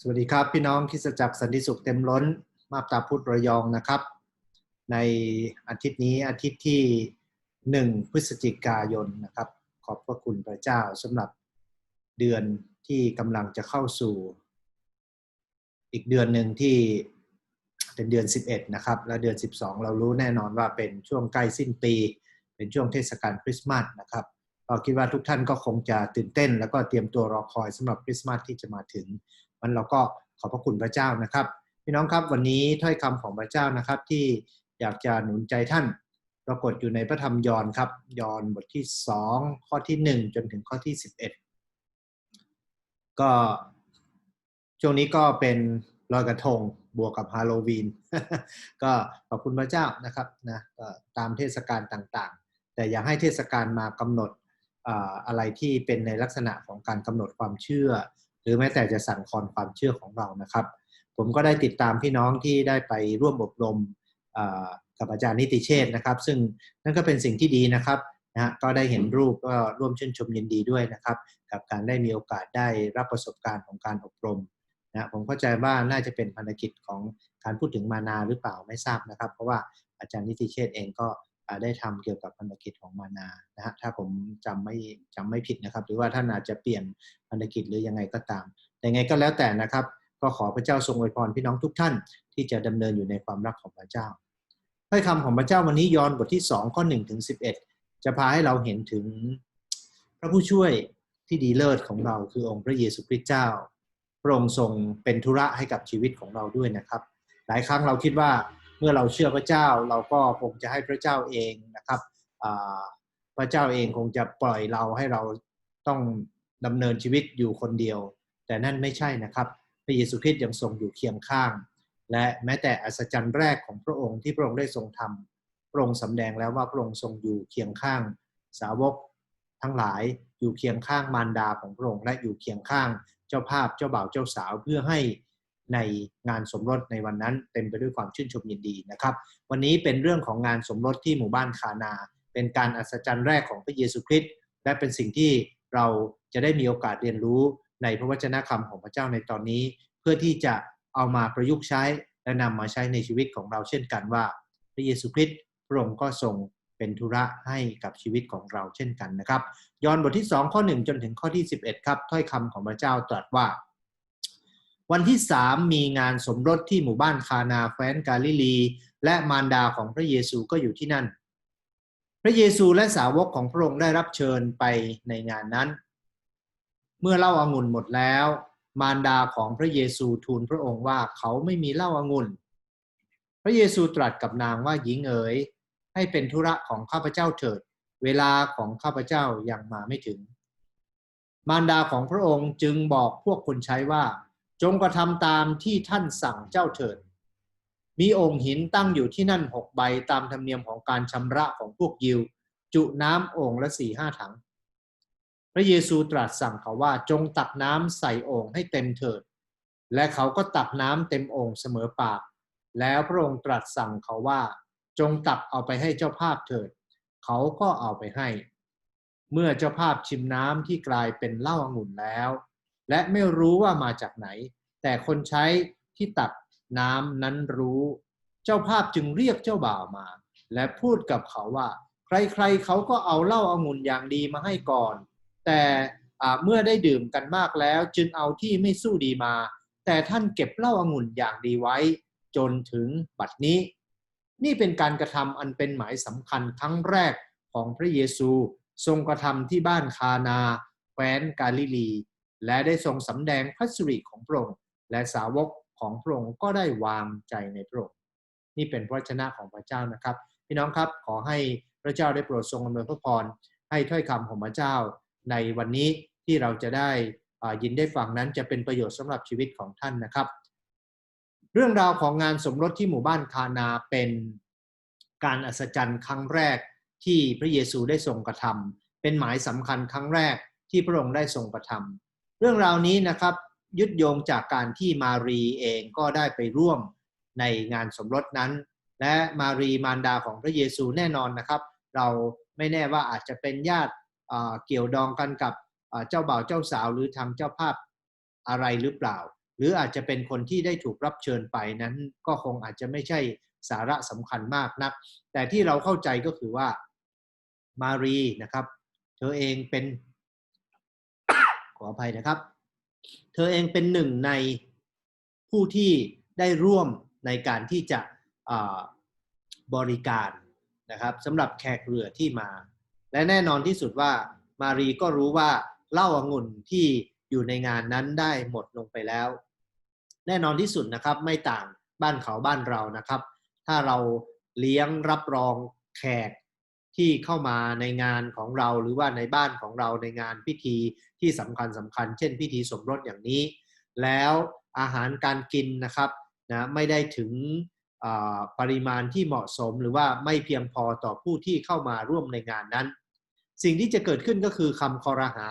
สวัสดีครับ พี่น้องคิสจักรสันติสุขเต็มล้น มาบตาพุทธระยองนะครับ ในอาทิตย์นี้อาทิตย์ที่ 1 พฤศจิกายนนะครับ ขอบพระคุณพระเจ้าสำหรับเดือนที่กำลังจะเข้าสู่ อีกเดือนหนึ่งที่เป็นเดือน 11 นะครับ และเดือน 12 เรารู้แน่นอนว่าเป็นช่วงใกล้สิ้นปี เป็นช่วงเทศกาลคริสต์มาสนะครับเราคิดว่าทุกท่านก็คงจะตื่นเต้น แล้วก็เตรียมตัวรอคอยสำหรับคริสต์มาสที่จะมาถึง มันเราก็ขอบพระคุณพระเจ้านะครับ พี่น้องครับวันนี้ถ้อยคำของพระเจ้านะครับ ที่อยากจะหนุนใจท่าน ปรากฏอยู่ในพระธรรมยอห์นครับ ยอห์นบทที่ 2 ข้อที่ 1 จนถึงข้อที่ 11 ก็ช่วงนี้ก็เป็นลอยกระทงบวกกับฮาโลวีน ก็ขอบคุณพระเจ้านะครับนะตามเทศกาลต่างๆ แต่อย่าให้เทศกาลมากำหนดอะไรที่เป็นในลักษณะของการกำหนดความเชื่อ หรือแม้แต่จะสั่นคลอนความเชื่อของเรานะครับ ผมก็ได้ติดตามพี่น้องที่ได้ไปร่วมอบรมกับอาจารย์นิติเชษนะครับ ซึ่งนั่นก็เป็นสิ่งที่ดีนะครับนะฮะก็ได้เห็นรูปก็ร่วมชื่นชมยินดีด้วยนะครับ กับการได้มีโอกาสได้รับประสบการณ์ของการอบรมนะผมเข้าใจว่าน่าจะเป็นภารกิจของการพูดถึงมานาหรือเปล่าไม่ทราบนะครับ เพราะว่าอาจารย์นิติเชษเองก็ ได้ทำเกี่ยวกับภารกิจของมานานะฮะถ้าผมจำไม่จำไม่ผิดนะครับ หรือว่าท่านอาจจะเปลี่ยนภารกิจหรือยังไงก็ตาม แต่ไงก็แล้วแต่นะครับ ก็ขอพระเจ้าทรงอวยพรพี่น้องทุกท่านที่จะดำเนินอยู่ในความรักของพระเจ้าถ้อยคำของพระเจ้าวันนี้ย้อนบทที่2ข้อ1ถึง11 จะพาให้เราเห็นถึงพระผู้ช่วยที่ดีเลิศของเราคือองค์พระเยซูคริสต์เจ้าพระองค์ทรงเป็นธุระให้กับชีวิตของเราด้วยนะครับ หลายครั้งเราคิดว่า เมื่อเราเชื่อพระเจ้าเราก็คงจะให้พระเจ้าเองนะครับพระเจ้าเองคงจะปล่อยเราให้เราต้องดำเนินชีวิตอยู่คนเดียว แต่นั่นไม่ใช่นะครับ พระเยซูคริสต์ยังทรงอยู่เคียงข้าง และแม้แต่อัศจรรย์แรกของพระองค์ที่พระองค์ได้ทรงทำพระองค์สำแดงแล้วว่าพระองค์ทรงอยู่เคียงข้าง สาวกทั้งหลายอยู่เคียงข้างมารดาของพระองค์และอยู่เคียงข้างเจ้าภาพเจ้าบ่าวเจ้าสาวเพื่อให้ ในงานสมรสในวันนั้นเต็มไปด้วยความชื่นชมยินดีนะครับ วันนี้เป็นเรื่องของงานสมรสที่หมู่บ้านคานา เป็นการอัศจรรย์แรกของพระเยซูคริสต์และเป็นสิ่งที่เราจะได้มีโอกาสเรียนรู้ในพระวจนะคำของพระเจ้าในตอนนี้ เพื่อที่จะเอามาประยุกต์ใช้และนำมาใช้ในชีวิตของเราเช่นกันว่า พระเยซูคริสต์พระองค์ก็ทรงเป็นธุระให้กับชีวิตของเราเช่นกันนะครับ ยอห์นบทที่ 2 ข้อ 1 จนถึงข้อที่ 11 ครับถ้อยคำของพระเจ้าตรัสว่า วันที่สามมีงานสมรสที่หมู่บ้านคานาแคว้นกาลิลี และมารดาของพระเยซูก็อยู่ที่นั่น พระเยซูและสาวกของพระองค์ได้รับเชิญไปในงานนั้น เมื่อเล่าอางุ่นหมดแล้ว มารดาของพระเยซูทูลพระองค์ว่าเขาไม่มีเหล้าอางุ่น พระเยซูตรัสกับนางว่าหญิงเอ๋ยให้เป็นธุระของข้าพเจ้าเถิด เวลาของข้าพเจ้ายังมาไม่ถึง มารดาของพระองค์จึงบอกพวกคนใช้ว่า จงกระทำตามที่ท่านสั่งเจ้าเถิด มีองค์หินตั้งอยู่ที่นั่นหกใบตามธรรมเนียมของการชำระของพวกยิว จุน้ำองค์ละสี่ห้าถัง พระเยซูตรัสสั่งเขาว่าจงตักน้ำใส่องค์ให้เต็มเถิด และเขาก็ตักน้ำเต็มองค์เสมอปาก แล้วพระองค์ตรัสสั่งเขาว่า จงตักเอาไปให้เจ้าภาพเถิด เขาก็เอาไปให้ เมื่อเจ้าภาพชิมน้ำที่กลายเป็นเหล้าองุ่นแล้ว และไม่รู้ว่ามาจากไหน แต่คนใช้ที่ตักน้ำนั้นรู้ เจ้าภาพจึงเรียกเจ้าบ่าวมา และพูดกับเขาว่า ใครๆเขาก็เอาเหล้าอางุ่นอย่างดีมาให้ก่อน แต่เมื่อได้ดื่มกันมากแล้ว จึงเอาที่ไม่สู้ดีมา แต่ท่านเก็บเหล้าอางุ่นอย่างดีไว้ จนถึงบัดนี้ นี่เป็นการกระทำอันเป็นหมายสำคัญครั้งแรกของพระเยซูทรงกระทำที่บ้านคานาแคว้นกาลิลี และได้ทรงสำแดงพระสิริของพระองค์และสาวกของพระองค์ก็ได้วางใจในพระองค์นี่เป็นพระชนะของพระเจ้านะครับ พี่น้องครับขอให้พระเจ้าได้โปรดทรงอำนวยพระพรให้ถ้อยคำของพระเจ้า ในวันนี้ที่เราจะได้ยินได้ฟังนั้นจะเป็นประโยชน์สำหรับชีวิตของท่านนะครับ เรื่องราวของงานสมรสที่หมู่บ้านคานาเป็นการอัศจรรย์ครั้งแรกที่พระเยซูได้ทรงกระทำเป็นหมายสำคัญครั้งแรกที่พระองค์ได้ทรงกระทำ เรื่องราวนี้นะครับยึดโยงจากการที่มารีเองก็ได้ไปร่วมในงานสมรสนั้น และมารีมารดาของพระเยซูแน่นอนนะครับ เราไม่แน่ว่าอาจจะเป็นญาติเกี่ยวดองกันกับเจ้าบ่าวเจ้าสาวหรือทางเจ้าภาพอะไรหรือเปล่า หรืออาจจะเป็นคนที่ได้ถูกรับเชิญไปนั้นก็คงอาจจะไม่ใช่สาระสำคัญมากนัก แต่ที่เราเข้าใจก็คือว่ามารีนะครับ เธอเองเป็น ขออภัยนะครับ เธอเองเป็นหนึ่งในผู้ที่ได้ร่วมในการที่จะบริการนะครับสำหรับแขกเรือที่มา และแน่นอนที่สุดว่ามารีก็รู้ว่าเหล้าองุ่นที่อยู่ในงานนั้นได้หมดลงไปแล้ว แน่นอนที่สุดนะครับไม่ต่างบ้านเขาบ้านเรานะครับ ถ้าเราเลี้ยงรับรองแขก ที่เข้ามาในงานของเราหรือว่าในบ้านของเราในงานพิธีที่สำคัญสำคัญ เช่น พิธีสมรสอย่างนี้ แล้วอาหารการกินนะครับนะไม่ได้ถึงปริมาณที่เหมาะสมหรือว่าไม่เพียงพอต่อผู้ที่เข้ามาร่วมในงานนั้น สิ่งที่จะเกิดขึ้นก็คือคำคอรหา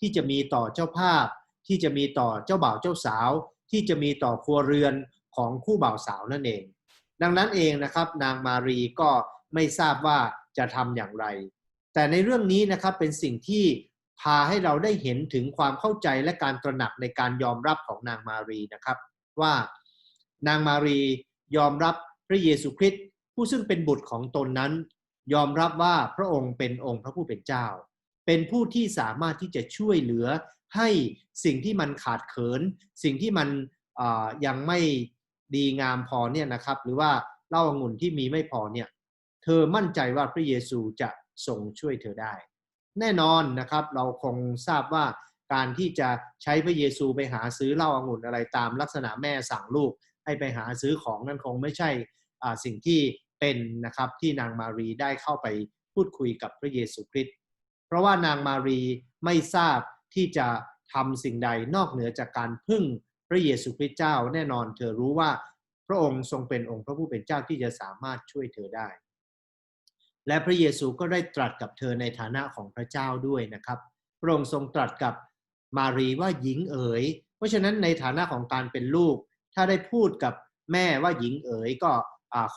ที่จะมีต่อเจ้าภาพ ที่จะมีต่อเจ้าบ่าวเจ้าสาว ที่จะมีต่อครัวเรือนของคู่บ่าวสาวนั่นเอง ดังนั้นเองนะครับ นางมารีก็ไม่ทราบว่า จะทำอย่างไร แต่ในเรื่องนี้นะครับเป็นสิ่งที่พาให้เราได้เห็นถึงความเข้าใจและการตระหนักในการยอมรับของนางมารีนะครับว่านางมารียอมรับพระเยซูคริสต์ผู้ซึ่งเป็นบุตรของตนนั้น ยอมรับว่าพระองค์เป็นองค์พระผู้เป็นเจ้า เป็นผู้ที่สามารถที่จะช่วยเหลือให้สิ่งที่มันขาดเขิน สิ่งที่มันยังไม่ดีงามพอเนี่ยนะครับ หรือว่าเล้าองุ่นที่มีไม่พอเนี่ย เธอมั่นใจว่าพระเยซูจะทรงช่วยเธอได้ แน่นอนนะครับเราคงทราบว่าการที่จะใช้พระเยซูไปหาซื้อเหล้าองุ่นอะไรตามลักษณะแม่สั่งลูก ให้ไปหาซื้อของนั่นคงไม่ใช่สิ่งที่เป็นนะครับที่นางมารีได้เข้าไปพูดคุยกับพระเยซูคริสต์เพราะว่านางมารีไม่ทราบที่จะทำสิ่งใดนอกเหนือจากการพึ่งพระเยซูคริสต์เจ้า แน่นอนเธอรู้ว่าพระองค์ทรงเป็นองค์พระผู้เป็นเจ้าที่จะสามารถช่วยเธอได้ และพระเยซูก็ได้ตรัสกับเธอในฐานะของพระเจ้าด้วยนะครับพระองค์ทรงตรัสกับมารีว่าหญิงเอ๋ย เพราะฉะนั้นในฐานะของการเป็นลูก ถ้าได้พูดกับแม่ว่าหญิงเอ๋ยก็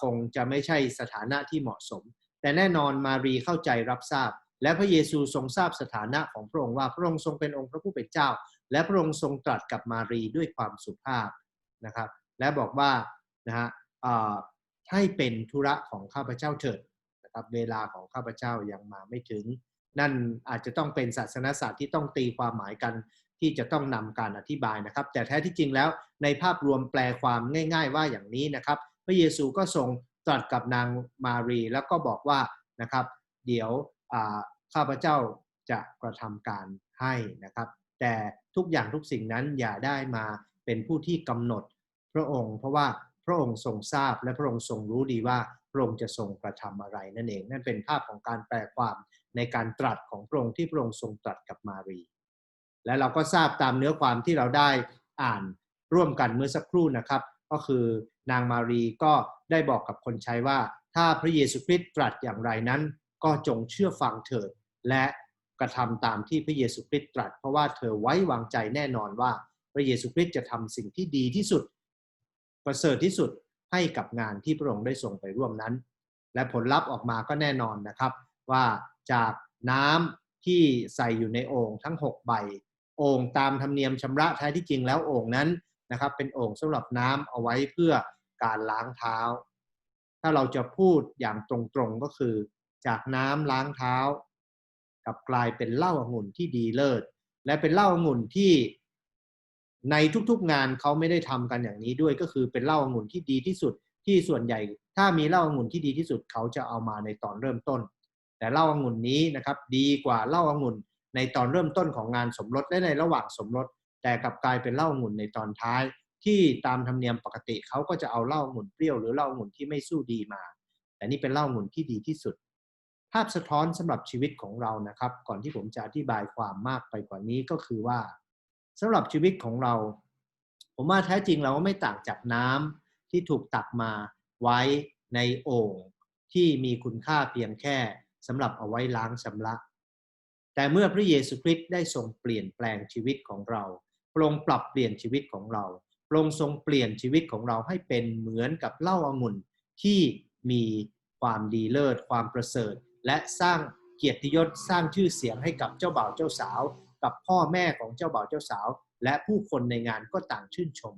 คงจะไม่ใช่สถานะที่เหมาะสม แต่แน่นอนมารีเข้าใจรับทราบ และพระเยซูทรงทราบสถานะของพระองค์ว่าพระองค์ทรงเป็นองค์พระผู้เป็นเจ้า และพระองค์ทรงตรัสกับมารีด้วยความสุภาพนะครับ และบอกว่านะฮะให้เป็นธุระของข้าพเจ้าเถิด นะครับเวลาของข้าพเจ้ายังมาไม่ถึง นั่นอาจจะต้องเป็นศาสนศาสตร์ที่ต้องตีความหมายกันที่จะต้องนำการอธิบายนะครับ แต่แท้ที่จริงแล้วในภาพรวมแปลความง่าย ๆ ว่าอย่างนี้นะครับ พระเยซูก็ทรงตรัสกับนางมารี แล้วก็บอกว่านะครับ เดี๋ยวข้าพเจ้าจะกระทำการให้นะครับ แต่ทุกอย่างทุกสิ่งนั้นอย่าได้มาเป็นผู้ที่กำหนดพระองค์ เพราะว่าพระองค์ทรงทราบและพระองค์ทรงรู้ดีว่า พระองค์จะทรงกระทำอะไรนั่นเอง นั่นเป็นภาพของการแปลความในการตรัสของพระองค์ที่พระองค์ทรงตรัสกับมารี และเราก็ทราบตามเนื้อความที่เราได้อ่านร่วมกันเมื่อสักครู่นะครับ ก็คือนางมารีก็ได้บอกกับคนใช้ว่า ถ้าพระเยซูคริสต์ตรัสอย่างไรนั้น ก็จงเชื่อฟังเถิดและกระทำตามที่พระเยซูคริสต์ตรัส เพราะว่าเธอไว้วางใจแน่นอนว่า พระเยซูคริสต์จะทำสิ่งที่ดีที่สุด ประเสริฐที่สุด ให้กับงานที่พระองค์ได้ส่งไปร่วมนั้น และผลลัพธ์ออกมาก็แน่นอนนะครับ ว่าจากน้ำที่ใส่อยู่ในโอ่งทั้ง 6 ใบโอ่งตามธรรมเนียมชำระแท้ที่จริงแล้วโอ่งนั้นนะครับเป็นโอ่งสำหรับน้ำเอาไว้เพื่อการล้างเท้า ถ้าเราจะพูดอย่างตรงๆก็คือ จากน้ำล้างเท้า กับกลายเป็นเหล้าองุ่นที่ดีเลิศและเป็นเหล้าองุ่นที่ ในทุกๆงานเขาไม่ได้ทำกันอย่างนี้ด้วยก็คือเป็นเหล้าองุ่นที่ดีที่สุด ที่ส่วนใหญ่ ถ้ามีเหล้าองุ่นที่ดีที่สุดเขาจะเอามาในตอนเริ่มต้น แต่เหล้าองุ่นนี้นะครับดีกว่าเหล้าองุ่นในตอนเริ่มต้นของงานสมรสและในระหว่างสมรส แต่กลับกลายเป็นเหล้าองุ่นในตอนท้าย ที่ตามธรรมเนียมปกติเขาก็จะเอาเหล้าองุ่นเปรี้ยวหรือเหล้าองุ่นที่ไม่สู้ดีมา แต่นี่เป็นเหล้าองุ่นที่ดีที่สุด ภาพสะท้อนสำหรับชีวิตของเรานะครับ ก่อนที่ผมจะอธิบายความมากไปกว่านี้ก็คือว่า สำหรับชีวิตของเรา ผมว่าแท้จริงเราก็ไม่ต่างจากน้ำที่ถูกตักมาไว้ในโอ่งที่มีคุณค่าเพียงแค่สำหรับเอาไว้ล้างชำระ แต่เมื่อพระเยซูคริสต์ได้ทรงเปลี่ยนแปลงชีวิตของเราพระองค์ปรับเปลี่ยนชีวิตของเราพระองค์ทรงเปลี่ยนชีวิตของเราให้เป็นเหมือนกับเหล้าองุ่นที่มีความดีเลิศความประเสริฐ และสร้างเกียรติยศสร้างชื่อเสียงให้กับเจ้าบ่าวเจ้าสาว กับพ่อแม่ของเจ้าบ่าวเจ้าสาว และผู้คนในงานก็ต่างชื่นชม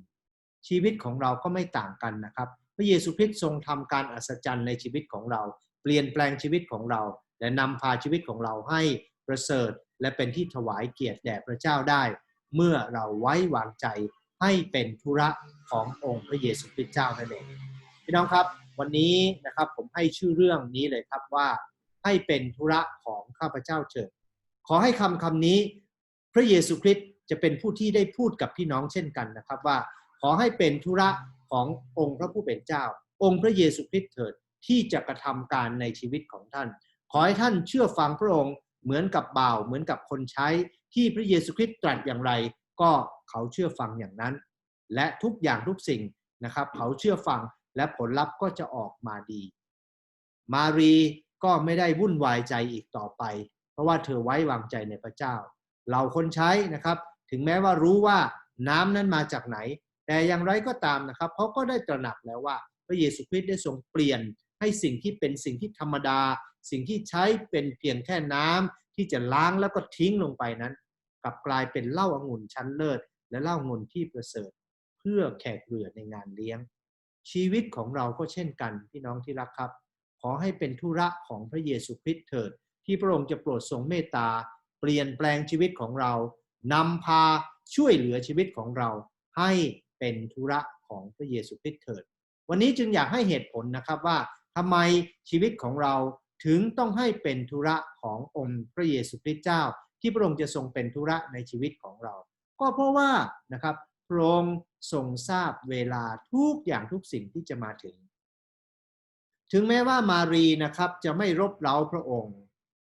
ชีวิตของเราก็ไม่ต่างกันนะครับ พระเยซูคริสต์ทรงทำการอัศจรรย์ในชีวิตของเรา เปลี่ยนแปลงชีวิตของเรา และนำพาชีวิตของเราให้ประเสริฐ และเป็นที่ถวายเกียรติแด่พระเจ้าได้ เมื่อเราไว้วางใจให้เป็นธุระขององค์พระเยซูคริสต์เจ้านั่นเองพี่น้องครับ วันนี้นะครับผมให้ชื่อเรื่องนี้เลยครับว่าให้เป็นธุระของข้าพเจ้าเถิดขอให้คำคำนี้ พระเยซูคริสต์จะเป็นผู้ที่ได้พูดกับพี่น้องเช่นกันนะครับว่าขอให้เป็นธุระขององค์พระผู้เป็นเจ้า องค์พระเยซูคริสต์เถิดที่จะกระทำการในชีวิตของท่าน ขอให้ท่านเชื่อฟังพระองค์เหมือนกับบ่าวเหมือนกับคนใช้ที่พระเยซูคริสต์ตรัสอย่างไร ก็เขาเชื่อฟังอย่างนั้น และทุกอย่างทุกสิ่งนะครับ เขาเชื่อฟังและผลลัพธ์ก็จะออกมาดี มารีก็ไม่ได้วุ่นวายใจอีกต่อไป เพราะว่าเธอไว้วางใจในพระเจ้า เราคนใช้นะครับ ถึงแม้ว่ารู้ว่าน้ำนั้นมาจากไหน แต่อย่างไรก็ตามนะครับเขาก็ได้ตระหนักแล้วว่า พระเยซูคริสต์ได้ทรงเปลี่ยนให้สิ่งที่เป็นสิ่งที่ธรรมดา สิ่งที่ใช้เป็นเพียงแค่น้ำที่จะล้างแล้วก็ทิ้งลงไปนั้น กลับกลายเป็นเหล้าอางุ่นชั้นเลิศและเหล้าองุ่นที่ประเสริฐ เพื่อแขกเรือในงานเลี้ยง ชีวิตของเราก็เช่นกันพี่น้องที่รักครับ ขอให้เป็นธุระของพระเยซูคริสต์เถิด ที่พระองค์จะโปรดทรงเมตตา เปลี่ยนแปลงชีวิตของเรานำพาช่วยเหลือชีวิตของเราให้เป็นธุระของพระเยซูคริสต์เถิด วันนี้จึงอยากให้เหตุผลนะครับว่าทำไมชีวิตของเราถึงต้องให้เป็นธุระขององค์พระเยซูคริสต์เจ้า ที่พระองค์จะทรงเป็นธุระในชีวิตของเรา ก็เพราะว่านะครับพระองค์ทรงทราบเวลาทุกอย่างทุกสิ่งที่จะมาถึง ถึงแม้ว่ามารีนะครับจะไม่รบเร้าพระองค์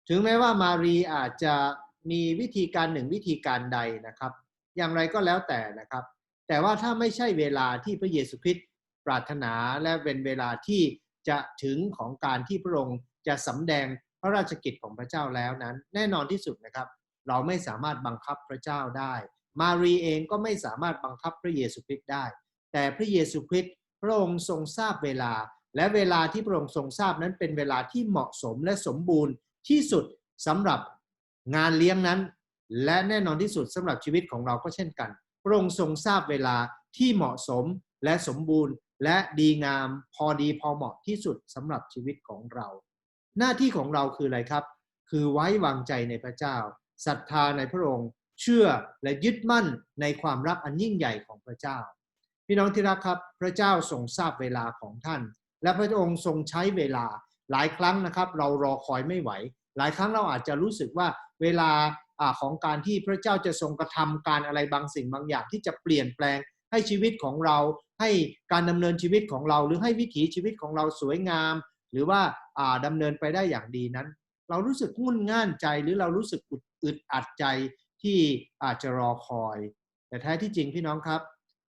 ถึงแม้ว่ามารีอาจจะ มีวิธีการหนึ่งวิธีการใดนะครับ อย่างไรก็แล้วแต่นะครับ แต่ว่าถ้าไม่ใช่เวลาที่พระเยซูคริสต์ปรารถนาและเป็นเวลาที่จะถึงของการที่พระองค์จะสำแดงพระราชกิจของพระเจ้าแล้วนั้น แน่นอนที่สุดนะครับ เราไม่สามารถบังคับพระเจ้าได้ มารีเองก็ไม่สามารถบังคับพระเยซูคริสต์ได้ แต่พระเยซูคริสต์พระองค์ทรงทราบเวลา และเวลาที่พระองค์ทรงทราบนั้นเป็นเวลาที่เหมาะสมและสมบูรณ์ที่สุดสำหรับ งานเลี้ยงนั้น และแน่นอนที่สุดสำหรับชีวิตของเราก็เช่นกัน พระองค์ทรงทราบเวลาที่เหมาะสมและสมบูรณ์ และดีงามพอดีพอเหมาะที่สุดสำหรับชีวิตของเรา หน้าที่ของเราคืออะไรครับ คือไว้วางใจในพระเจ้าศรัทธาในพระองค์ เชื่อและยึดมั่นในความรักอันยิ่งใหญ่ของพระเจ้า พี่น้องที่รักครับ พระเจ้าทรงทราบเวลาของท่าน และพระองค์ทรงใช้เวลาหลายครั้งนะครับ เรารอคอยไม่ไหว หลายครั้งเราอาจจะรู้สึกว่าเวลาของการที่พระเจ้าจะทรงกระทำการอะไรบางสิ่งบางอย่างที่จะเปลี่ยนแปลงให้ชีวิตของเรา ให้การดำเนินชีวิตของเรา หรือให้วิถีชีวิตของเราสวยงาม หรือว่าดำเนินไปได้อย่างดีนั้น เรารู้สึกงุ่นง่านใจหรือเรารู้สึกอึดอัดใจที่อาจจะรอคอย แต่แท้ที่จริงพี่น้องครับ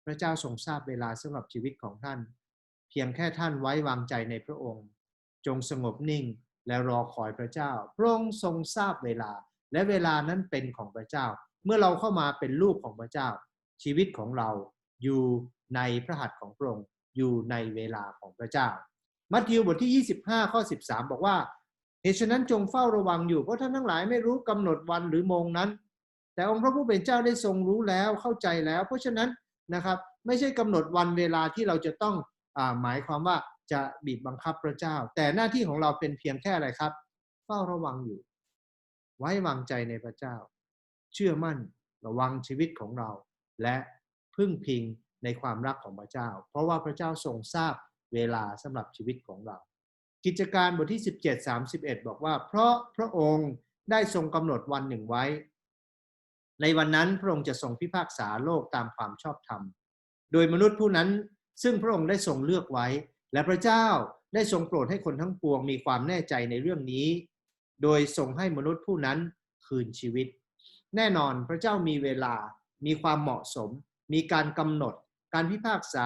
พระเจ้าทรงทราบเวลาสำหรับชีวิตของท่าน เพียงแค่ท่านไว้วางใจในพระองค์ จงสงบนิ่ง และรอคอยพระเจ้า พระองค์ทรงทราบเวลา และเวลานั้นเป็นของพระเจ้า เมื่อเราเข้ามาเป็นลูกของพระเจ้า ชีวิตของเราอยู่ในพระหัตถ์ของพระองค์อยู่ในเวลาของพระเจ้า มัทธิวบทที่ 25 ข้อ 13 บอกว่าเหตุฉะนั้นจงเฝ้าระวังอยู่เพราะท่านทั้งหลายไม่รู้กำหนดวันหรือโมงนั้น แต่องค์พระผู้เป็นเจ้าได้ทรงรู้แล้วเข้าใจแล้ว เพราะฉะนั้นนะครับไม่ใช่กำหนดวันเวลาที่เราจะต้องอหมายความว่า จะบีบบังคับพระเจ้า แต่หน้าที่ของเราเป็นเพียงแค่อะไรครับ เฝ้าระวังอยู่ ไว้วางใจในพระเจ้า เชื่อมั่นระวังชีวิตของเรา และพึ่งพิงในความรักของพระเจ้า เพราะว่าพระเจ้าทรงทราบเวลาสำหรับชีวิตของเรา กิจการบทที่ 17 31 บอกว่า เพราะพระองค์ได้ทรงกำหนดวันหนึ่งไว้ ในวันนั้นพระองค์จะทรงพิพากษาโลกตามความชอบธรรม โดยมนุษย์ผู้นั้นซึ่งพระองค์ได้ทรงเลือกไว้ และพระเจ้าได้ทรงโปรดให้คนทั้งปวงมีความแน่ใจในเรื่องนี้ โดยทรงให้มนุษย์ผู้นั้นคืนชีวิต แน่นอนพระเจ้ามีเวลา มีความเหมาะสม มีการกำหนด การพิพากษา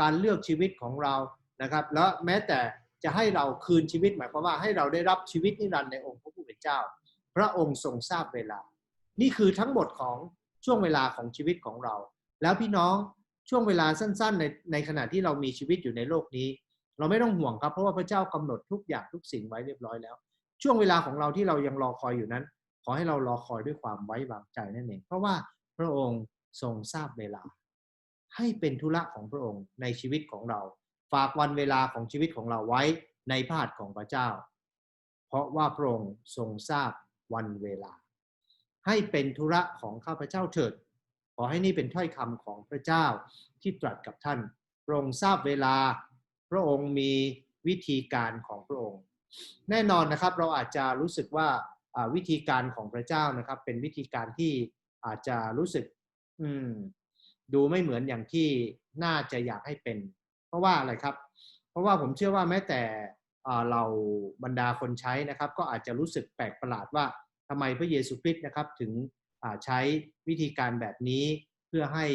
การเลือกชีวิตของเรา นะครับ และแม้แต่จะให้เราคืนชีวิตหมายความว่าให้เราได้รับชีวิตนิรันดร์ในองค์พระผู้เป็นเจ้า พระองค์ทรงทราบเวลา นี่คือทั้งหมดของช่วงเวลาของชีวิตของเรา แล้วพี่น้องช่วงเวลาสั้นๆ ในในขณะที่เรามีชีวิตอยู่ในโลกนี้ เราไม่ต้องห่วงครับ เพราะว่าพระเจ้ากำหนดทุกอย่างทุกสิ่งไว้เรียบร้อยแล้ว ช่วงเวลาของเราที่เรายังรอคอยอยู่นั้น ขอให้เรารอคอยด้วยความไว้วางใจนั่นเองเพราะว่าพระองค์ทรงทราบเวลา ให้เป็นธุระของพระองค์ในชีวิตของเรา ฝากวันเวลาของชีวิตของเราไว้ในพระหัตถ์ของพระเจ้า เพราะว่าพระองค์ทรงทราบวันเวลา ให้เป็นธุระของข้าพเจ้าเถิด ขอให้นี่เป็นถ้อยคำของพระเจ้าที่ตรัสกับท่านพระองค์ทราบเวลา ระองค์มีวิธีการของพระองค์ แน่นอนนะครับเราอาจจะรู้สึกว่าวิธีการของพระเจ้านะครับ เป็นวิธีการที่อาจจะรู้สึกอืมดูไม่เหมือนอย่างที่น่าจะอยากให้เป็น เพราะว่าอะไรครับ เพราะว่าผมเชื่อว่าแม้แต่เราบรรดาคนใช้นะครับ ก็อาจจะรู้สึกแปลกประหลาดว่าทำไมพระเยซูคริสต์นะครับถึงใช้วิธีการแบบนี้เพื่อให้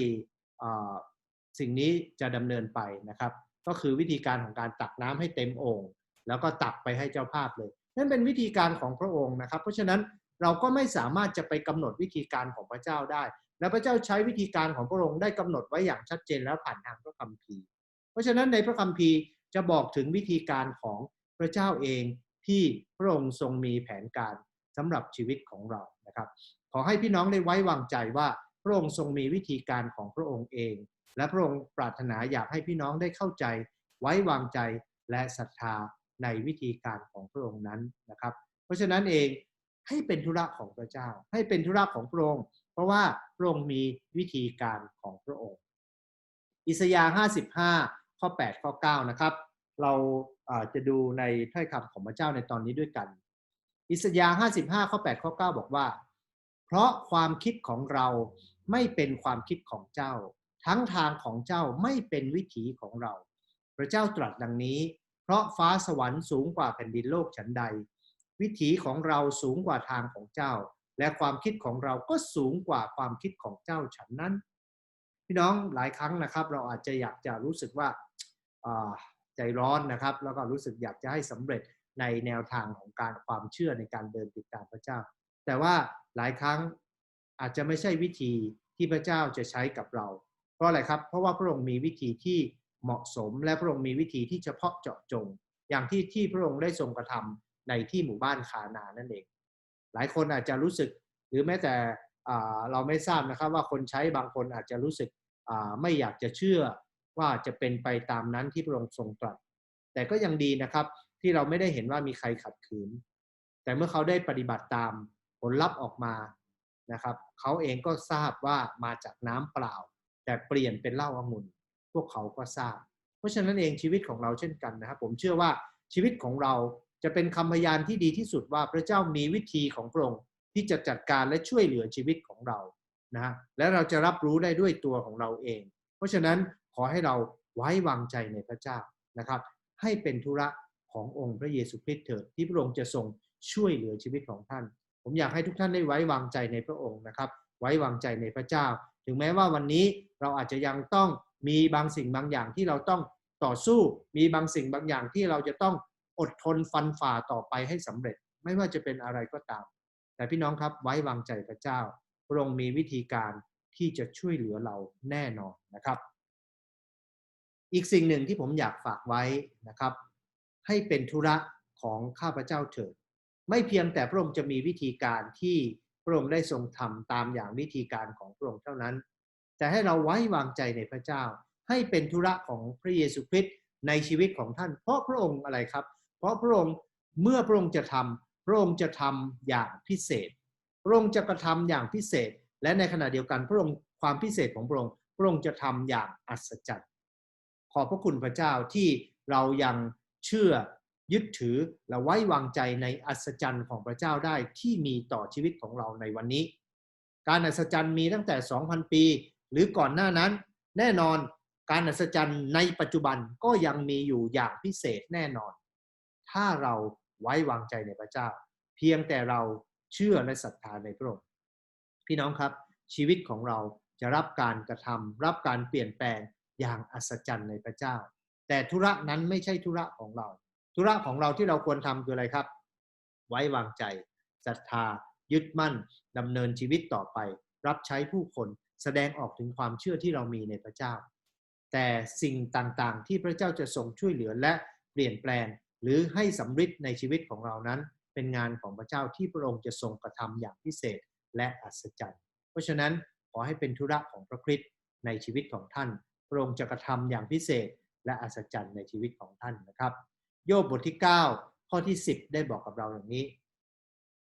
สิ่งนี้จะดำเนินไปนะครับ ก็คือวิธีการของการตักน้ำให้เต็มโอ่งแล้วก็ตักไปให้เจ้าภาพเลย นั่นเป็นวิธีการของพระองค์นะครับ เพราะฉะนั้นเราก็ไม่สามารถจะไปกำหนดวิธีการของพระเจ้าได้ และพระเจ้าใช้วิธีการของพระองค์ได้กำหนดไว้อย่างชัดเจนแล้วผ่านทางพระคัมภีร์ เพราะฉะนั้นในพระคัมภีร์จะบอกถึงวิธีการของพระเจ้าเองที่พระองค์ทรงมีแผนการสำหรับชีวิตของเรานะครับ ขอให้พี่น้องได้ไว้วางใจว่าพระองค์ทรงมีวิธีการของพระองค์เอง และพระองค์ปรารถนาอยากให้พี่น้องได้เข้าใจ ไว้วางใจและศรัทธาในวิธีการของพระองค์นั้นนะครับ เพราะฉะนั้นเองให้เป็นธุระของพระเจ้า ให้เป็นธุระของพระองค์ เพราะว่าพระองค์มีวิธีการของพระองค์ อิสยาห์55 ข้อ 8 ข้อ 9 นะครับ เราจะดูในถ้อยคำของพระเจ้าในตอนนี้ด้วยกัน อิสยาห์55 ข้อ 8 ข้อ 9 บอกว่า เพราะความคิดของเราไม่เป็นความคิดของเจ้า ทั้งทางของเจ้าไม่เป็นวิถีของเรา พระเจ้าตรัสดังนี้ เพราะฟ้าสวรรค์สูงกว่าแผ่นดินโลกฉันใด วิถีของเราสูงกว่าทางของเจ้า และความคิดของเราก็สูงกว่าความคิดของเจ้าฉันนั้น พี่น้องหลายครั้งนะครับ เราอาจจะอยากจะรู้สึกว่าใจร้อนนะครับ แล้วก็รู้สึกอยากจะให้สำเร็จในแนวทางของการความเชื่อในการเดินติดตามพระเจ้า แต่ว่าหลายครั้งอาจจะไม่ใช่วิธีที่พระเจ้าจะใช้กับเรา เพราะอะไรครับ เพราะว่าพระองค์มีวิธีที่เหมาะสม และพระองค์มีวิธีที่เฉพาะเจาะจง อย่างที่ที่พระองค์ได้ทรงกระทำในที่หมู่บ้านคานานั่นเอง หลายคนอาจจะรู้สึกหรือแม้แต่เราไม่ทราบนะครับว่าคนใช้บางคนอาจจะรู้สึกไม่อยากจะเชื่อว่าจะเป็นไปตามนั้นที่พระองค์ทรงตรัส แต่ก็ยังดีนะครับที่เราไม่ได้เห็นว่ามีใครขัดขืน แต่เมื่อเขาได้ปฏิบัติตามผลลัพธ์ออกมานะครับ เขาเองก็ทราบว่ามาจากน้ำเปล่า แต่เปลี่ยนเป็นเหล้าองุ่นพวกเขาก็ทราบ เพราะฉะนั้นเองชีวิตของเราเช่นกันนะครับ ผมเชื่อว่าชีวิตของเราจะเป็นคำพยานที่ดีที่สุดว่าพระเจ้ามีวิธีของพระองค์ที่จะจัดการและช่วยเหลือชีวิตของเรานะฮะและเราจะรับรู้ได้ด้วยตัวของเราเอง เพราะฉะนั้นขอให้เราไว้วางใจในพระเจ้านะครับ ให้เป็นธุระขององค์พระเยซูคริสต์เถิดที่พระองค์จะทรงช่วยเหลือชีวิตของท่าน ผมอยากให้ทุกท่านได้ไว้วางใจในพระองค์นะครับ ไว้วางใจในพระเจ้า ถึงแม้ว่าวันนี้เราอาจจะยังต้องมีบางสิ่งบางอย่างที่เราต้องต่อสู้ มีบางสิ่งบางอย่างที่เราจะต้องอดทนฟันฝ่าต่อไปให้สำเร็จ ไม่ว่าจะเป็นอะไรก็ตาม แต่พี่น้องครับไว้วางใจพระเจ้า พระองค์มีวิธีการที่จะช่วยเหลือเราแน่นอนนะครับ อีกสิ่งหนึ่งที่ผมอยากฝากไว้นะครับ ให้เป็นธุระของข้าพเจ้าเถิดไม่เพียงแต่พระองค์จะมีวิธีการที่ ระองค์ได้ทรงทำตามอย่างวิธีการของพระองค์เท่านั้น แต่ให้เราไว้วางใจในพระเจ้า ให้เป็นธุระของพระเยซูคริสต์ในชีวิตของท่าน เพราะพระองค์อะไรครับ เพราะพระองค์เมื่อพระองค์จะทำพระองค์จะทำอย่างพิเศษ พระองค์จะกระทำอย่างพิเศษ และในขณะเดียวกันพระองค์ความพิเศษของพระองค์พระองค์จะทำอย่างอัศจรรย์ขอบพระคุณพระเจ้าที่เรายังเชื่อ ยึดถือและไว้วางใจในอัศจรรย์ของพระเจ้าได้ที่มีต่อชีวิตของเราในวันนี้ การอัศจรรย์มีตั้งแต่ 2,000 ปี หรือก่อนหน้านั้น แน่นอนการอัศจรรย์ในปัจจุบันก็ยังมีอยู่อย่างพิเศษแน่นอน ถ้าเราไว้วางใจในพระเจ้า เพียงแต่เราเชื่อและศรัทธาในพระองค์พี่น้องครับ ชีวิตของเราจะรับการกระทำรับการเปลี่ยนแปลงอย่างอัศจรรย์ในพระเจ้า แต่ธุระนั้นไม่ใช่ธุระของเรา ธุระของเราที่เราควรทำคืออะไรครับ ไว้วางใจศรัทธา ยึดมั่นดำเนินชีวิตต่อไป รับใช้ผู้คนแสดงออกถึงความเชื่อที่เรามีในพระเจ้า แต่สิ่งต่างๆ ที่พระเจ้าจะทรงช่วยเหลือและเปลี่ยนแปลง หรือให้สำฤทธิ์ในชีวิตของเรานั้น เป็นงานของพระเจ้าที่พระองค์จะทรงกระทำอย่างพิเศษและอัศจรรย์ เพราะฉะนั้นขอให้เป็นธุระของพระคริสต์ในชีวิตของท่าน พระองค์จะกระทำอย่างพิเศษและอัศจรรย์ในชีวิตของท่านนะครับ โยบบทที่ 9 ข้อที่ 10 ได้บอกกับเราอย่างนี้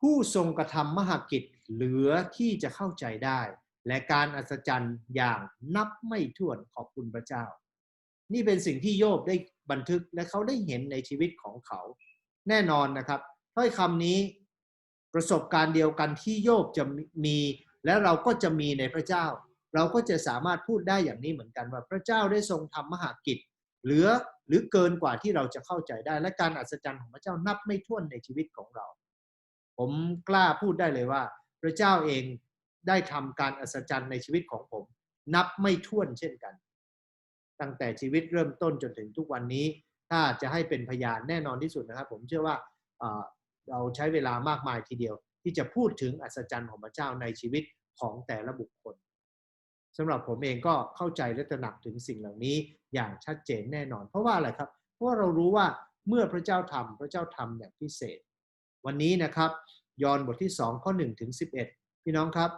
ผู้ทรงกระทำมหากิจเหลือที่จะเข้าใจได้ และการอัศจรรย์อย่างนับไม่ถ้วนขอบคุณพระเจ้า นี่เป็นสิ่งที่โยบได้บันทึกและเขาได้เห็นในชีวิตของเขา แน่นอนนะครับถ้อยคำนี้ประสบการณ์เดียวกันที่โยบจะมีและเราก็จะมีในพระเจ้า เราก็จะสามารถพูดได้อย่างนี้เหมือนกันว่าพระเจ้าได้ทรงทำมหากิจ เหลือ หรือเกินกว่าที่เราจะเข้าใจได้ และการอัศจรรย์ของพระเจ้านับไม่ถ้วนในชีวิตของเรา ผมกล้าพูดได้เลยว่า พระเจ้าเองได้ทำการอัศจรรย์ในชีวิตของผม นับไม่ถ้วนเช่นกัน ตั้งแต่ชีวิตเริ่มต้นจนถึงทุกวันนี้ ถ้าจะให้เป็นพยานแน่นอนที่สุดนะครับ ผมเชื่อว่าเราใช้เวลามากมายทีเดียว ที่จะพูดถึงอัศจรรย์ของพระเจ้าในชีวิตของแต่ละบุคคลสำหรับผมเองก็เข้าใจและตระหนักถึงสิ่งเหล่านี้ อย่างชัดเจนแน่นอน เพราะว่าอะไรครับ เพราะาเรารู้ว่าเมื่อพระเจ้าทำพระเจ้าทำอย่างพิเศษ วันนี้นะครับยอห์นบทที่ 2 ข้อ1ถึง11 พี่น้องครับ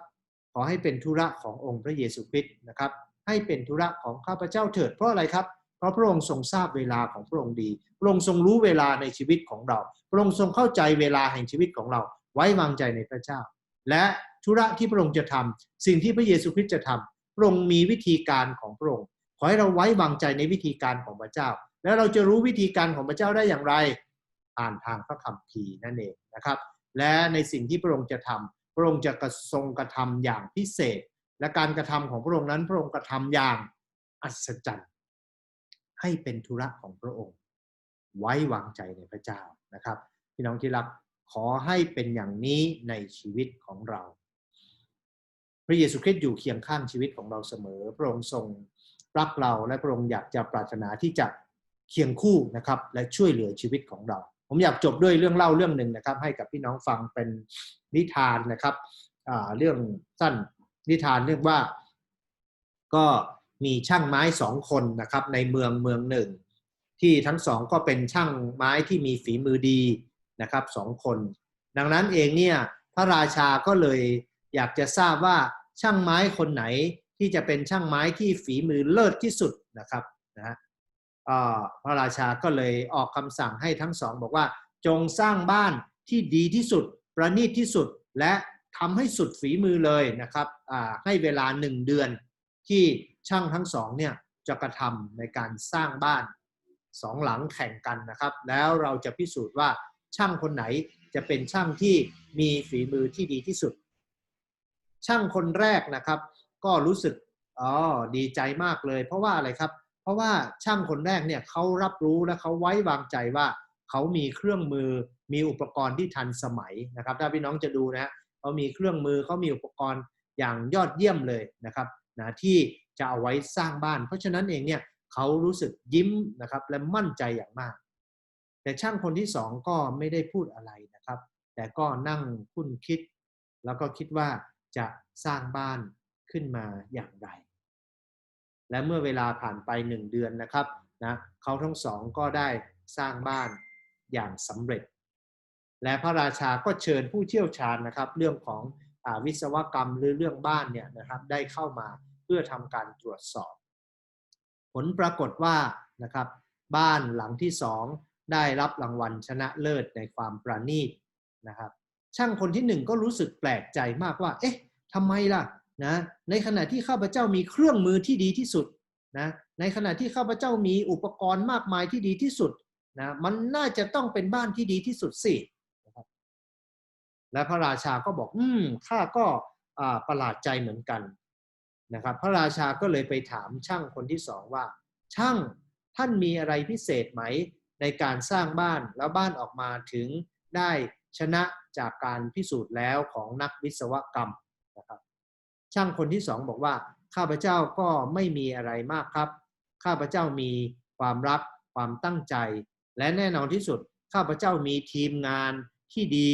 ขอให้เป็นธุระขององค์พระเยซูคริสต์นะครับ ให้เป็นธุระของข้าพเจ้าเถิดเพราะอะไรครับเพราะพระองค์ทรงทราบเวลาของพระองค์ดี พระองค์ทรงรู้เวลาในชีวิตของเรา พระองค์ทรงเข้าใจเวลาแห่งชีวิตของเรา ไว้วางใจในพระเจ้า และธุระที่พระองค์จะทำสิ่งที่พระเยซูคริสต์จะทำพระองค์มีวิธีการของพระองค์ อให้เราไว้วางใจในวิธีการของพระเจ้า แล้วเราจะรู้วิธีการของพระเจ้าได้อย่างไรผ่านทางพระคัมภีร์นั่นเองนะครับ และในสิ่งที่พระองค์จะทำพระองค์จะกระทรงกระทำอย่างพิเศษ และการกระทำของพระองค์นั้น พระองค์กระทำอย่างอัศจรรย์ให้เป็นธุระของพระองค์ ไว้วางใจในพระเจ้านะครับ พี่น้องที่รักขอให้เป็นอย่างนี้ในชีวิตของเรา พระเยซูคริสต์อยู่เคียงข้างชีวิตของเราเสมอ พระองค์ทรง รักเราและพระองค์อยากจะปรารถนาที่จะเคียงคู่นะครับและช่วยเหลือชีวิตของเรา ผมอยากจบด้วยเรื่องเล่าเรื่องหนึ่งนะครับ ให้กับพี่น้องฟังเป็นนิทานนะครับเรื่องสั้นนิทานเรื่องว่าก็มีช่างไม้สองคนนะครับในเมืองเมืองหนึ่ง ที่ทั้งสองก็เป็นช่างไม้ที่มีฝีมือดีนะครับสองคน ดังนั้นเองเนี่ยพระราชาก็เลยอยากจะทราบว่าช่างไม้คนไหน ที่จะเป็นช่างไม้ที่ฝีมือเลิศที่สุดนะครับนะฮะพระราชาก็เลยออกคำสั่งให้ทั้งสองบอกว่าจงสร้างบ้านที่ดีที่สุด ประณีตที่สุดและทำให้สุดฝีมือเลยนะครับให้เวลาหนึ่งเดือนที่ช่างทั้งสองเนี่ยจะกระทำในการสร้างบ้านสองหลังแข่งกันนะครับ แล้วเราจะพิสูจน์ว่าช่างคนไหนจะเป็นช่างที่มีฝีมือที่ดีที่สุด ช่างคนแรกนะครับ ก็รู้สึกอ๋อดีใจมากเลย เพราะว่าอะไรครับ เพราะว่าช่างคนแรกเนี่ยเขารับรู้และเขาไว้วางใจว่าเขามีเครื่องมือ มีอุปกรณ์ที่ทันสมัยนะครับ ถ้าพี่น้องจะดูนะเขามีเครื่องมือเขามีอุปกรณ์อย่างยอดเยี่ยมเลยนะครับนะที่จะเอาไว้สร้างบ้าน เพราะฉะนั้นเองเนี่ยเขารู้สึกยิ้มนะครับและมั่นใจอย่างมาก แต่ช่างคนที่สองก็ไม่ได้พูดอะไรนะครับ แต่ก็นั่งคุ้นคิด แล้วก็คิดว่าจะสร้างบ้าน ขึ้นมาอย่างไร และเมื่อเวลาผ่านไปหนึ่งเดือนนะครับนะเขาทั้งสองก็ได้สร้างบ้านอย่างสำเร็จ และพระราชาก็เชิญผู้เชี่ยวชาญนะครับ เรื่องของอวิศวกรรมหรือเรื่องบ้านเนี่ยนะครับได้เข้ามาเพื่อทำการตรวจสอบ ผลปรากฏว่านะครับบ้านหลังที่สองได้รับรางวัลชนะเลิศในความประณีตนะครับ ช่างคนที่หนึ่งก็รู้สึกแปลกใจมากว่า เอ๊ะทำไมล่ะ นะในขณะที่ข้าพเจ้ามีเครื่องมือที่ดีที่สุดนะในขณะที่ข้าพเจ้ามีอุปกรณ์มากมายที่ดีที่สุดนะมันน่าจะต้องเป็นบ้านที่ดีที่สุดสิและพระราชาก็บอก อืมข้าก็ประหลาดใจเหมือนกันนะครับ พระราชาก็เลยไปถามช่างคนที่สองว่า ช่างท่านมีอะไรพิเศษไหมในการสร้างบ้านแล้วบ้านออกมาถึงได้ชนะจากการพิสูจน์แล้วของนักวิศวกรรมนะครับ ช่างคนที่สองบอกว่า ข้าพเจ้าก็ไม่มีอะไรมากครับ ข้าพเจ้ามีความรัก ความตั้งใจ และแน่นอนที่สุด ข้าพเจ้ามีทีมงานที่ดี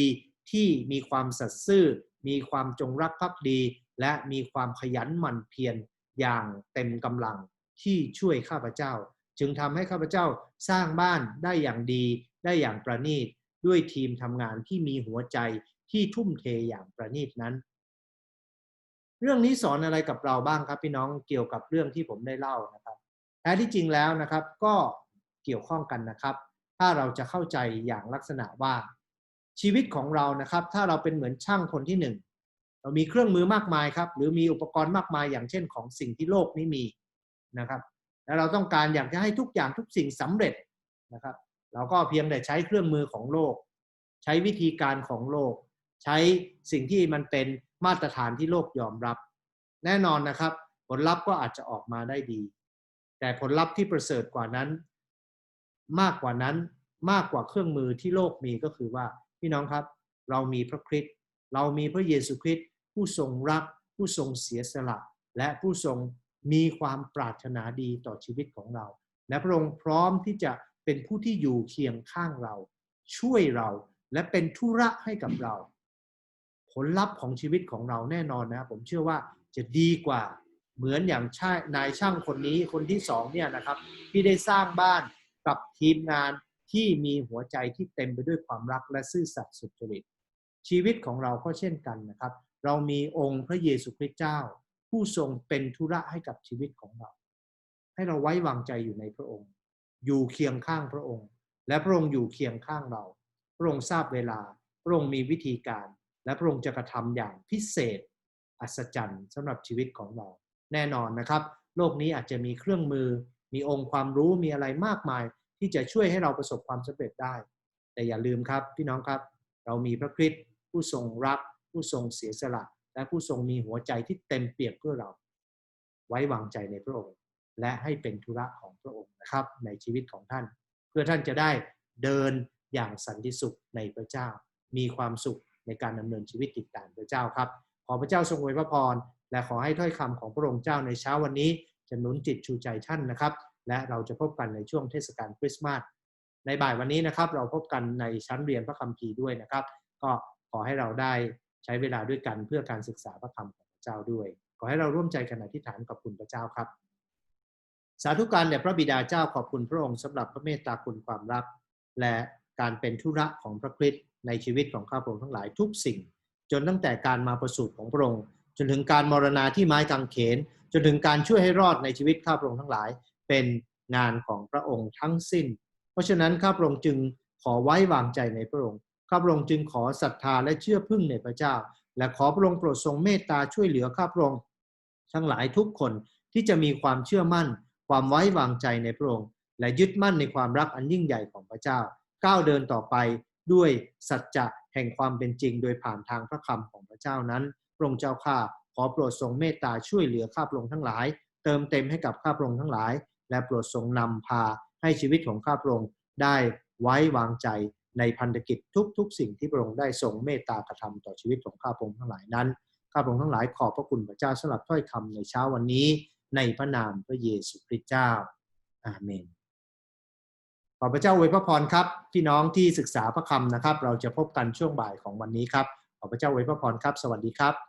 ที่มีความสัตย์ซื่อ มีความจงรักภักดี และมีความขยันหมั่นเพียรอย่างเต็มกำลังที่ช่วยข้าพเจ้า จึงทำให้ข้าพเจ้าสร้างบ้านได้อย่างดี ได้อย่างประณีต ด้วยทีมทำงานที่มีหัวใจที่ทุ่มเทอย่างประณีตนั้น เรื่องนี้สอนอะไรกับเราบ้างครับ พี่น้องเกี่ยวกับเรื่องที่ผมได้เล่านะครับแท้ที่จริงแล้วนะครับ ก็เกี่ยวข้องกันนะครับ ถ้าเราจะเข้าใจอย่างลักษณะว่า ชีวิตของเรานะครับ ถ้าเราเป็นเหมือนช่างคนที่หนึ่งเรามีเครื่องมือมากมายครับ หรือมีอุปกรณ์มากมาย อย่างเช่นของสิ่งที่โลกนี้มีนะครับ แล้วเราต้องการอยากจะให้ทุกอย่างทุกสิ่งสำเร็จนะครับ เราก็เพียงแต่ใช้เครื่องมือของโลก ใช้วิธีการของโลก ใช้สิ่งที่มันเป็น มาตรฐานที่โลกยอมรับ แน่นอนนะครับ ผลลัพธ์ก็อาจจะออกมาได้ดี แต่ผลลัพธ์ที่ประเสริฐกว่านั้น มากกว่านั้นมากกว่าเครื่องมือที่โลกมีก็คือว่าพี่น้องครับ เรามีพระคริสต์เรามีพระเยซูคริสต์ผู้ทรงรัก ผู้ทรงเสียสละ และผู้ทรงมีความปรารถนาดีต่อชีวิตของเรา และพระองค์พร้อมที่จะเป็นผู้ที่อยู่เคียงข้างเรา ช่วยเราและเป็นธุระให้กับเรา ลลัพธ์ของชีวิตของเราแน่นอนนะผมเชื่อว่าจะดีกว่าเหมือนอย่างช่นายช่างคนนี้คนที่สองเนี่ยนะครับที่ได้สร้างบ้านกับทีมงานที่มีหัวใจที่เต็มไปด้วยความรักและซื่อสัตย์สุจริต ชีวิตของเราก็เช่นกันนะครับ เรามีองค์พระเยซูคริสต์เจ้า ผู้ทรงเป็นธุระให้กับชีวิตของเรา ให้เราไว้วางใจอยู่ในพระองค์ อยู่เคียงข้างพระองค์ และพระองค์อยู่เคียงข้างเรา พระองค์ทราบเวลา พระองค์มีวิธีการ และพระองค์จะกระทำอย่างพิเศษ อัศจรรย์สำหรับชีวิตของเรา แน่นอนนะครับ โลกนี้อาจจะมีเครื่องมือ มีองค์ความรู้มีอะไรมากมาย ที่จะช่วยให้เราประสบความสำเร็จได้ แต่อย่าลืมครับพี่น้องครับ เรามีพระคริสต์ผู้ทรงรัก ผู้ทรงเสียสละ และผู้ทรงมีหัวใจที่เต็มเปี่ยมเพื่อเรา ไว้วางใจในพระองค์ และให้เป็นธุระของพระองค์นะครับ ในชีวิตของท่าน เพื่อท่านจะได้เดินอย่างสันติสุขในพระเจ้า มีความสุข ในการดำเนินชีวิตติดตามพระเจ้าครับ ขอพระเจ้าทรงอวยพระพร และขอให้ถ้อยคำของพระองค์เจ้าในเช้าวันนี้จะหนุนจิตชูใจท่านนะครับ และเราจะพบกันในช่วงเทศกาลคริสต์มาสในบ่ายวันนี้นะครับ เราพบกันในชั้นเรียนพระคัมภีร์ด้วยนะครับ ก็ขอให้เราได้ใช้เวลาด้วยกันเพื่อการศึกษาพระคำของพระเจ้าด้วย ขอให้เราร่วมใจกันอธิษฐานกับคุณพระเจ้าครับ สาธุการแด่พระบิดาเจ้าขอบคุณพระองค์สำหรับพระเมตตาคุณความรักและการเป็นธุระของพระคริสต์ ในชีวิตของข้าพระองค์ทั้งหลายทุกสิ่ง จนตั้งแต่การมาประสูติของพระองค์จนถึงการมรณาที่ไม้กางเขน จนถึงการช่วยให้รอดในชีวิตข้าพระองค์ทั้งหลาย เป็นงานของพระองค์ทั้งสิ้น เพราะฉะนั้นข้าพระองค์จึงขอไว้วางใจในพระองค์ข้าพระองค์จึงขอศรัทธาและเชื่อพึ่งในพระเจ้า และขอพระองค์โปรดทรงเมตตาช่วยเหลือข้าพระองค์ทั้งหลายทุกคนที่จะมีความเชื่อมั่น ความไว้วางใจในพระองค์และยึดมั่นในความรักอันยิ่งใหญ่ของพระเจ้า ก้าวเดินต่อไป ด้วยสัจจะแห่งความเป็นจริง โดยผ่านทางพระคำของพระเจ้านั้นพระองค์เจ้าข้าขอโปรดทรงเมตตาช่วยเหลือข้าพระองค์ทั้งหลาย เติมเต็มให้กับข้าพระองค์ทั้งหลาย และโปรดทรงนำพาให้ชีวิตของข้าพระองค์ได้ไว้วางใจในพันธกิจทุกๆ สิ่งที่พระองค์ได้ทรงเมตตากระทำต่อชีวิตของข้าพระองค์ทั้งหลายนั้นข้าพระองค์ทั้งหลายขอบพระคุณพระเจ้าสำหรับถ้อยคำในเช้าวันนี้ ในพระนามพระเยซูคริสต์เจ้า อาเมน ขอพระเจ้าอวยพระพรครับ พี่น้องที่ศึกษาพระคำนะครับ เราจะพบกันช่วงบ่ายของวันนี้ครับ ขอพระเจ้าอวยพระพรครับ สวัสดีครับ